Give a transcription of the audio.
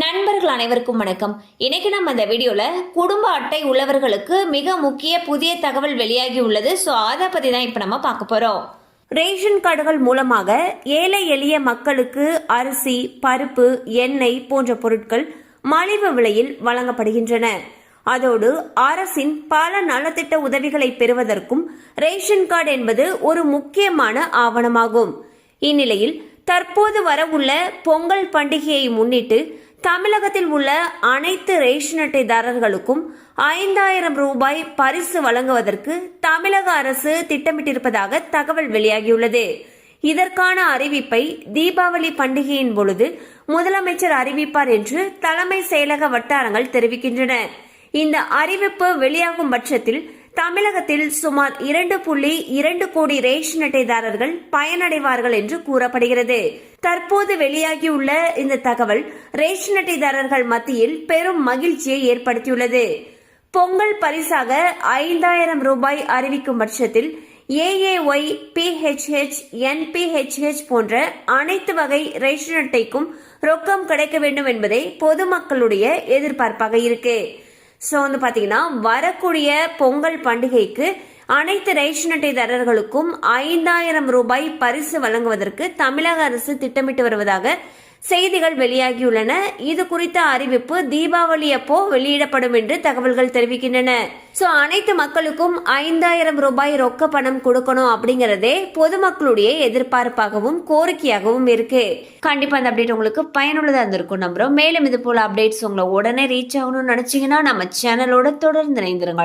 நண்பர்கள் அனைவருக்கும் வணக்கம். இன்னைக்கு நம்ம இந்த வீடியோல குடும்ப அட்டை உள்ளவர்களுக்கு மிக முக்கிய புதிய தகவல் வெளியாகி உள்ளது. ஸோ அதை பத்தி தான் இப்போ நம்ம பார்க்க போறோம். ரேஷன் கார்டுகள் மூலமாக ஏழை எளிய மக்களுக்கு அரிசி பருப்பு எண்ணெய் போன்ற பொருட்கள் மலிவு விலையில் வழங்கப்படுகின்றன. அதோடு அரசின் பல நலத்திட்ட உதவிகளை பெறுவதற்கும் ரேஷன் கார்டு என்பது ஒரு முக்கியமான ஆவணமாகும். இந்நிலையில் தற்போது வரவுள்ள பொங்கல் பண்டிகையை முன்னிட்டு தமிழகத்தில் உள்ள அனைத்து ரேஷன் அட்டைதாரர்களுக்கும் ஐந்தாயிரம் ரூபாய் பரிசு வழங்குவதற்கு தமிழக அரசு திட்டமிட்டிருப்பதாக தகவல் வெளியாகியுள்ளது. இதற்கான அறிவிப்பை தீபாவளி பண்டிகையின் பொழுது முதலமைச்சர் அறிவிப்பார் என்று தலைமை செயலக வட்டாரங்கள் தெரிவிக்கின்றன. இந்த அறிவிப்பு வெளியாகும் பட்சத்தில் தமிழகத்தில் சுமார் இரண்டு புள்ளி இரண்டு கோடி ரேஷன் அட்டைதாரர்கள் பயனடைவார்கள் என்று கூறப்படுகிறது. தற்போது வெளியாகியுள்ள இந்த தகவல் ரேஷன் அட்டைதாரர்கள் மத்தியில் பெரும் மகிழ்ச்சியை ஏற்படுத்தியுள்ளது. பொங்கல் பரிசாக ஐந்தாயிரம் ரூபாய் அறிவிக்கும் பட்சத்தில் ஏஏஒய் பிஹெச்ஹெச் என்பிஹெச்ஹெச் போன்ற அனைத்து வகை ரேஷன் அட்டைக்கும் ரொக்கம் கிடைக்க வேண்டும் என்பதே பொதுமக்களுடைய எதிர்பார்ப்பாக இருக்கு. ஸோ வந்து பார்த்தீங்கன்னா வரக்கூடிய பொங்கல் பண்டிகைக்கு அனைத்து ரேஷன் அட்டைதாரர்களுக்கும் ஐந்தாயிரம் ரூபாய் பரிசு வழங்குவதற்கு தமிழக அரசு திட்டமிட்டு வருவதாக செய்திகள் வெளியாகியுள்ளன. இது குறித்த அறிவிப்பு தீபாவளி அப்போ வெளியிடப்படும் என்று தகவல்கள் தெரிவிக்கின்றன. சோ அனைத்து மக்களுக்கும் ஐந்தாயிரம் ரூபாய் ரொக்க பணம் கொடுக்கணும் அப்படிங்கறதே பொதுமக்களுடைய எதிர்பார்ப்பாகவும் கோரிக்கையாகவும் இருக்கு. கண்டிப்பா அந்த அப்டேட் உங்களுக்கு பயனுள்ளதா இருந்திருக்கும் நம்புறோம். மேலும் இது போல அப்டேட்ஸ் உங்களை உடனே ரீச் ஆகணும்னு நினைச்சீங்கன்னா நம்ம சேனலோட தொடர்ந்து இணைந்திருங்கள்.